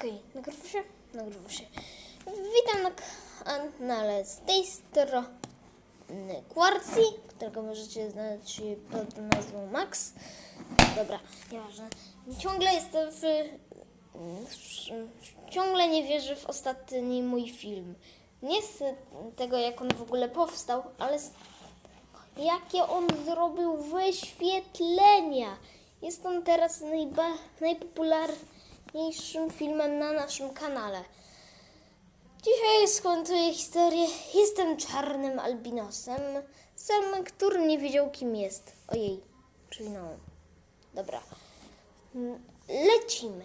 Okej, nagrywa się? Nagrywa się. Witam na kanale z tej strony Quartzi, którego możecie znać pod nazwą Max. Dobra, nieważne. Ciągle jestem w... Ciągle nie wierzę w ostatni mój film. Nie z tego, jak on w ogóle powstał, ale z jakie on zrobił wyświetlenia. Jest on teraz najba, najpopularniejszym filmem na naszym kanale. Dzisiaj skończyję historię. Jestem czarnym albinosem, sam, który nie wiedział kim jest. Ojej, czyli no. Dobra. Mm, Lecimy.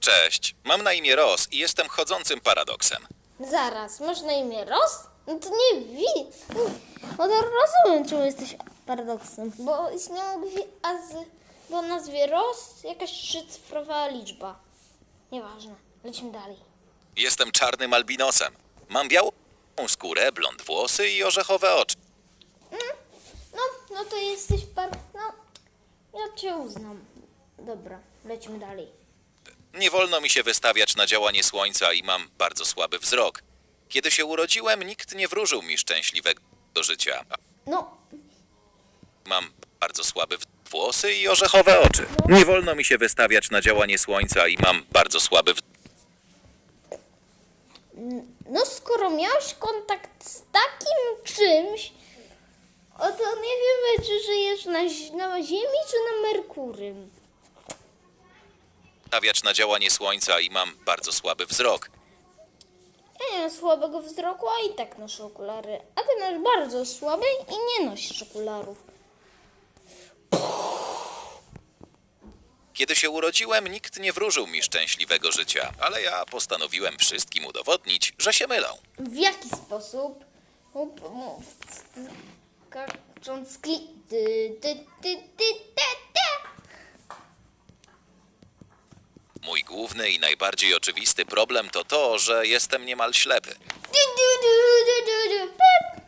Cześć, mam na imię Ross i jestem chodzącym paradoksem. Zaraz, masz na imię Ros? No to nie wi. No rozumiem, czemu jesteś paradoksem. Bo istniało gwi... A z... do nazwie Ros jakaś trzycyfrowa liczba. Nieważne, lecimy dalej. Jestem czarnym albinosem. Mam białą skórę, blond włosy i orzechowe oczy. No, no to jesteś par... No, ja cię uznam. Dobra, lecimy dalej. Nie wolno mi się wystawiać na działanie słońca i mam bardzo słaby wzrok. Kiedy się urodziłem, nikt nie wróżył mi szczęśliwego życia. No, Mam bardzo słaby w- włosy i orzechowe oczy. Nie wolno mi się wystawiać na działanie słońca i mam bardzo słaby w... no skoro miałeś kontakt z takim czymś, o to nie wiemy, czy żyjesz na, na Ziemi, czy na Merkurym. Wystawiać na działanie słońca i mam bardzo słaby wzrok. Ja nie mam słabego wzroku, a i tak noszę okulary. A ty masz bardzo słabe i nie nosisz okularów. Kiedy się urodziłem, nikt nie wróżył mi szczęśliwego życia, ale ja postanowiłem wszystkim udowodnić, że się mylą. W jaki sposób? Kli... Ty, ty, ty, ty, ty, ty. Mój główny i najbardziej oczywisty problem to to, że jestem niemal ślepy. Du, du, du, du, du, du, pip.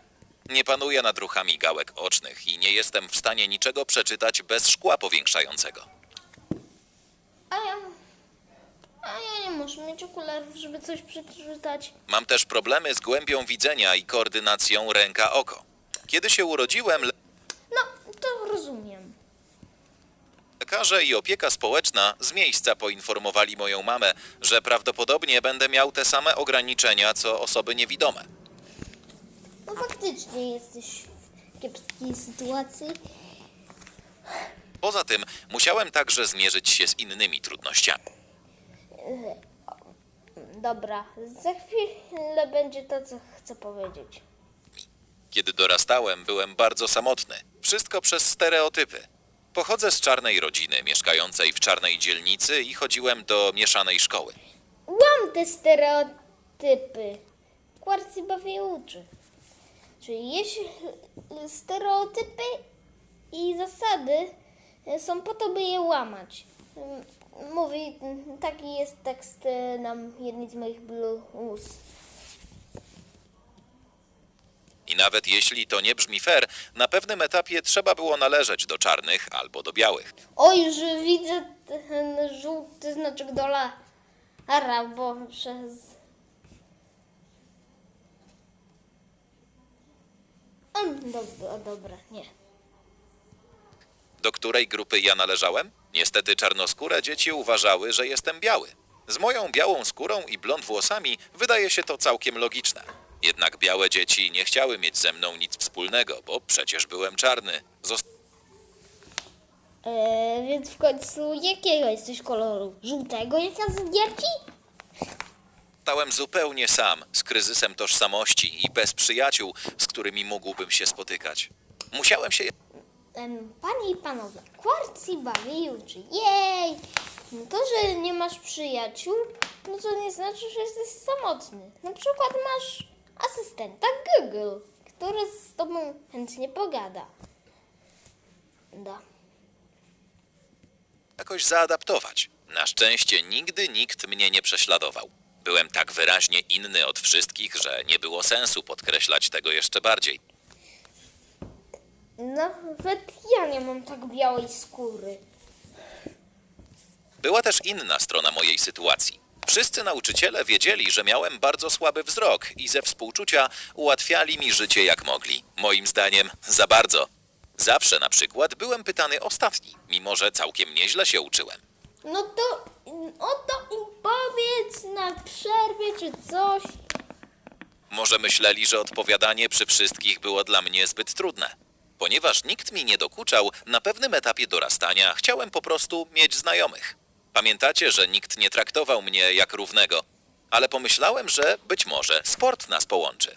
Nie panuję nad ruchami gałek ocznych i nie jestem w stanie niczego przeczytać bez szkła powiększającego. A ja... A ja nie muszę mieć okularów, żeby coś przeczytać. Mam też problemy z głębią widzenia i koordynacją ręka-oko. Kiedy się urodziłem, No, to rozumiem. lekarze i opieka społeczna z miejsca poinformowali moją mamę, że prawdopodobnie będę miał te same ograniczenia co osoby niewidome. No faktycznie jesteś w kiepskiej sytuacji. Poza tym musiałem także zmierzyć się z innymi trudnościami. Dobra, za chwilę będzie to, co chcę powiedzieć. Kiedy dorastałem, byłem bardzo samotny. Wszystko przez stereotypy. Pochodzę z czarnej rodziny, mieszkającej w czarnej dzielnicy i chodziłem do mieszanej szkoły. Łam te stereotypy. Kwarcy bawię uczy. Czyli jeśli stereotypy i zasady są po to, by je łamać. Mówi, taki jest tekst na jednej z moich blues. I nawet jeśli to nie brzmi fair, na pewnym etapie trzeba było należeć do czarnych albo do białych. Oj, że widzę ten żółty znaczek dolara, bo przez... Mm, Dobra, dobra, nie. Do której grupy ja należałem? Niestety czarnoskóre dzieci uważały, że jestem biały. Z moją białą skórą i blond włosami wydaje się to całkiem logiczne. Jednak białe dzieci nie chciały mieć ze mną nic wspólnego, bo przecież byłem czarny. E, więc w końcu jakiego jesteś koloru? Żółtego jak ja z gierki? Zostałem zupełnie sam, z kryzysem tożsamości i bez przyjaciół, z którymi mógłbym się spotykać. Musiałem się Panie i panowie, kwarci bawi uczy. Jej! No to, że nie masz przyjaciół, no to nie znaczy, że jesteś samotny. Na przykład masz asystenta Google, który z tobą chętnie pogada. Da. jakoś zaadaptować. Na szczęście nigdy nikt mnie nie prześladował. Byłem tak wyraźnie inny od wszystkich, że nie było sensu podkreślać tego jeszcze bardziej. Nawet ja nie mam tak białej skóry. Była też inna strona mojej sytuacji. Wszyscy nauczyciele wiedzieli, że miałem bardzo słaby wzrok i ze współczucia ułatwiali mi życie jak mogli. Moim zdaniem za bardzo. Zawsze na przykład byłem pytany ostatni, mimo że całkiem nieźle się uczyłem. No to oto im powiedz na przerwie czy coś. Może myśleli, że odpowiadanie przy wszystkich było dla mnie zbyt trudne. Ponieważ nikt mi nie dokuczał, na pewnym etapie dorastania chciałem po prostu mieć znajomych. Pamiętacie, że nikt nie traktował mnie jak równego, ale pomyślałem, że być może sport nas połączy.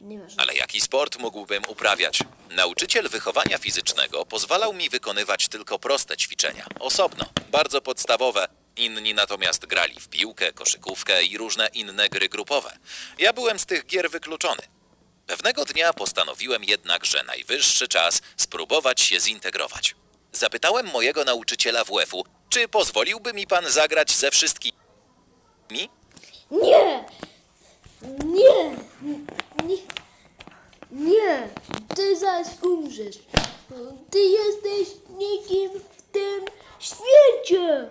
Nieważne. Ale jaki sport mógłbym uprawiać? Nauczyciel wychowania fizycznego pozwalał mi wykonywać tylko proste ćwiczenia, osobno, bardzo podstawowe. Inni natomiast grali w piłkę, koszykówkę i różne inne gry grupowe. Ja byłem z tych gier wykluczony. Pewnego dnia postanowiłem jednak, że najwyższy czas spróbować się zintegrować. Zapytałem mojego nauczyciela WF-u, czy pozwoliłby mi pan zagrać ze wszystkimi? Nie! Nie! Nie! Nie! Ty zaraz umrzesz. Ty jesteś nikim w tym świecie.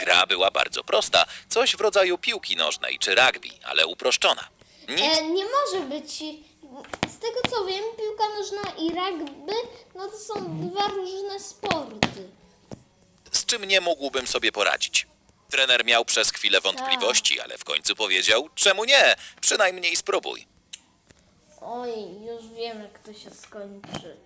Gra była bardzo prosta, coś w rodzaju piłki nożnej czy rugby, ale uproszczona. Nic E, nie może być. Z tego co wiem, piłka nożna i rugby no to są dwa różne sporty. z czym nie mógłbym sobie poradzić. Trener miał przez chwilę wątpliwości, ale w końcu powiedział: Czemu nie? Przynajmniej spróbuj. Oj, już wiem jak to się skończy.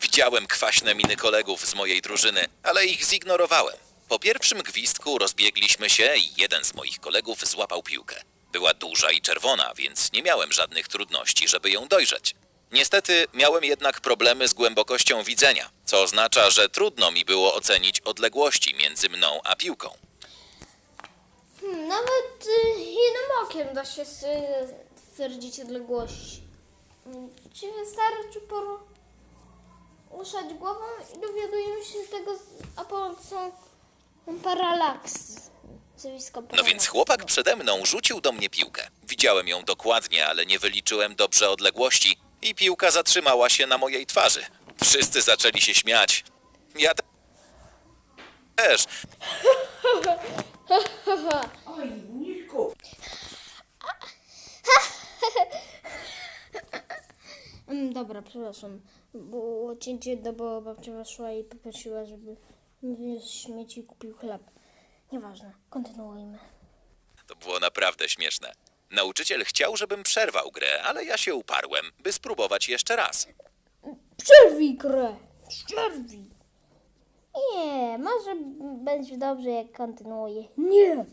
Widziałem kwaśne miny kolegów z mojej drużyny, ale ich zignorowałem. Po pierwszym gwizdku rozbiegliśmy się i jeden z moich kolegów złapał piłkę. Była duża i czerwona, więc nie miałem żadnych trudności, żeby ją dojrzeć. Niestety miałem jednak problemy z głębokością widzenia, co oznacza, że trudno mi było ocenić odległości między mną a piłką. Hmm, nawet y, jednym okiem da się stwierdzić odległość. Mm, Ci wystarczy poruszać głową i dowiadujemy się tego a pomocą paralaks. Zjawiska No więc chłopak przede mną rzucił do mnie piłkę. Widziałem ją dokładnie, ale nie wyliczyłem dobrze odległości i piłka zatrzymała się na mojej twarzy. Wszyscy zaczęli się śmiać. Ja te- też. Oj, Miszku, Mm, dobra, przepraszam. Było cięcie, no bo babcia weszła i poprosiła, żeby wyniósł śmieci i kupił chleb. Nieważne, kontynuujmy. To było naprawdę śmieszne. Nauczyciel chciał, żebym przerwał grę, ale ja się uparłem, by spróbować jeszcze raz. Przerwij grę! Przerwij! Nie, może będzie dobrze, jak kontynuuję. Nie!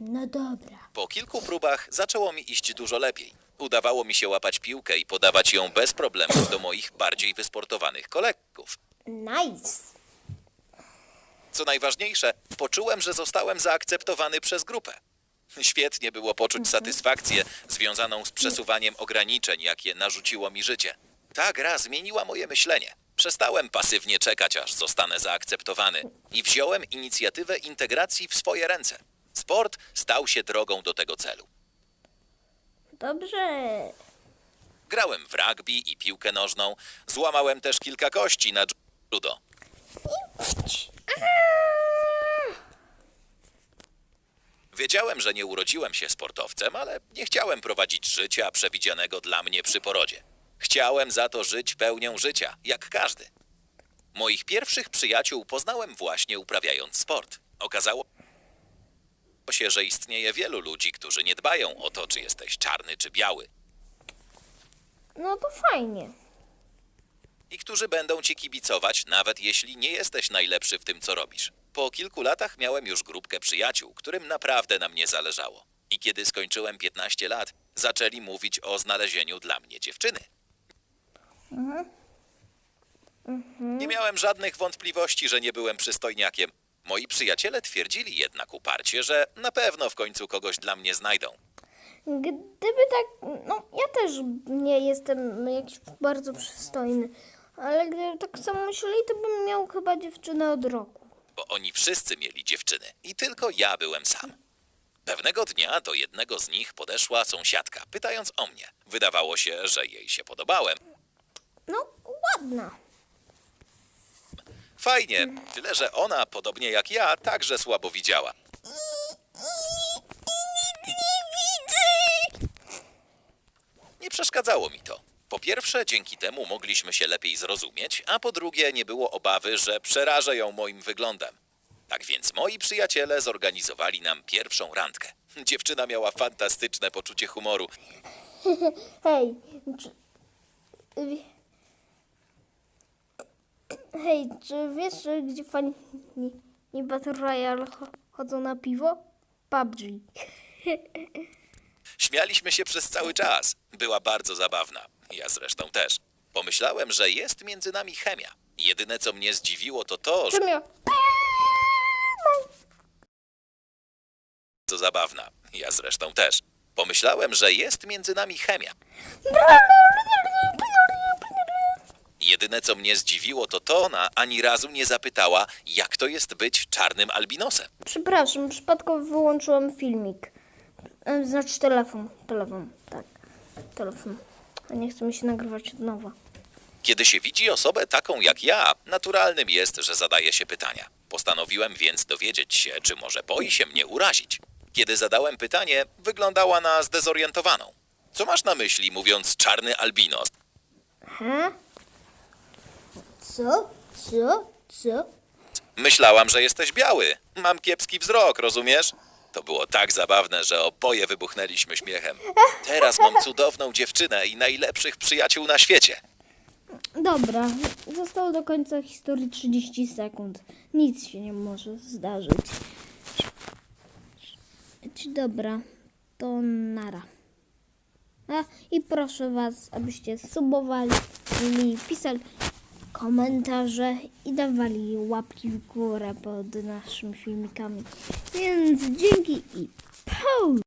No dobra. Po kilku próbach zaczęło mi iść dużo lepiej. Udawało mi się łapać piłkę i podawać ją bez problemów do moich bardziej wysportowanych kolegów. Nice! Co najważniejsze, poczułem, że zostałem zaakceptowany przez grupę. Świetnie było poczuć satysfakcję związaną z przesuwaniem ograniczeń, jakie narzuciło mi życie. Ta gra zmieniła moje myślenie. Przestałem pasywnie czekać, aż zostanę zaakceptowany i wziąłem inicjatywę integracji w swoje ręce. Sport stał się drogą do tego celu. Dobrze. Grałem w rugby i piłkę nożną, złamałem też kilka kości na judo. Wiedziałem, że nie urodziłem się sportowcem, ale nie chciałem prowadzić życia przewidzianego dla mnie przy porodzie. Chciałem za to żyć pełnią życia, jak każdy. Moich pierwszych przyjaciół poznałem właśnie uprawiając sport. Okazało się, że istnieje wielu ludzi, którzy nie dbają o to, czy jesteś czarny czy biały, No to fajnie. i którzy będą ci kibicować, nawet jeśli nie jesteś najlepszy w tym, co robisz. Po kilku latach miałem już grupkę przyjaciół, którym naprawdę na mnie zależało. I kiedy skończyłem 15 lat, zaczęli mówić o znalezieniu dla mnie dziewczyny. Nie miałem żadnych wątpliwości, że nie byłem przystojniakiem. Moi przyjaciele twierdzili jednak uparcie, że na pewno w końcu kogoś dla mnie znajdą. Gdyby tak, no ja też nie jestem jakiś bardzo przystojny, ale gdyby tak samo myśleli, to bym miał chyba dziewczynę od roku. bo oni wszyscy mieli dziewczyny i tylko ja byłem sam. Pewnego dnia do jednego z nich podeszła sąsiadka, pytając o mnie. Wydawało się, że jej się podobałem. No, ładna. Fajnie, tyle że ona, podobnie jak ja, także słabo widziała. Nie przeszkadzało mi to. Po pierwsze, dzięki temu mogliśmy się lepiej zrozumieć, a po drugie, nie było obawy, że przerażę ją moim wyglądem. Tak więc moi przyjaciele zorganizowali nam pierwszą randkę. Dziewczyna miała fantastyczne poczucie humoru. Hej. Hej, czy wiesz, gdzie fani i Battle Royale cho- chodzą na piwo? PUBG. Śmialiśmy się przez cały czas. Była bardzo zabawna. Ja zresztą też. Pomyślałem, że jest między nami chemia. Jedyne, co mnie zdziwiło, to to, że Czym ja? bardzo zabawna. Ja zresztą też. Pomyślałem, że jest między nami chemia. Jedyne, co mnie zdziwiło, to to ona ani razu nie zapytała, jak to jest być czarnym albinosem. Przepraszam, przypadkowo wyłączyłam filmik. E, Znaczy telefon, telefon, tak, telefon. A nie chce mi się nagrywać od nowa. Kiedy się widzi osobę taką jak ja, naturalnym jest, że zadaje się pytania. Postanowiłem więc dowiedzieć się, czy może boi się mnie urazić. Kiedy zadałem pytanie, wyglądała na zdezorientowaną. Co masz na myśli, mówiąc czarny albinos? He? Co? Co? Co? Myślałam, że jesteś biały. Mam kiepski wzrok, rozumiesz? To było tak zabawne, że oboje wybuchnęliśmy śmiechem. Teraz mam cudowną dziewczynę i najlepszych przyjaciół na świecie. Dobra, zostało do końca historii 30 sekund. Nic się nie może zdarzyć. Dobra, to nara. A i proszę Was, abyście subowali, i pisali komentarze i dawali łapki w górę pod naszymi filmikami. Więc dzięki i poł!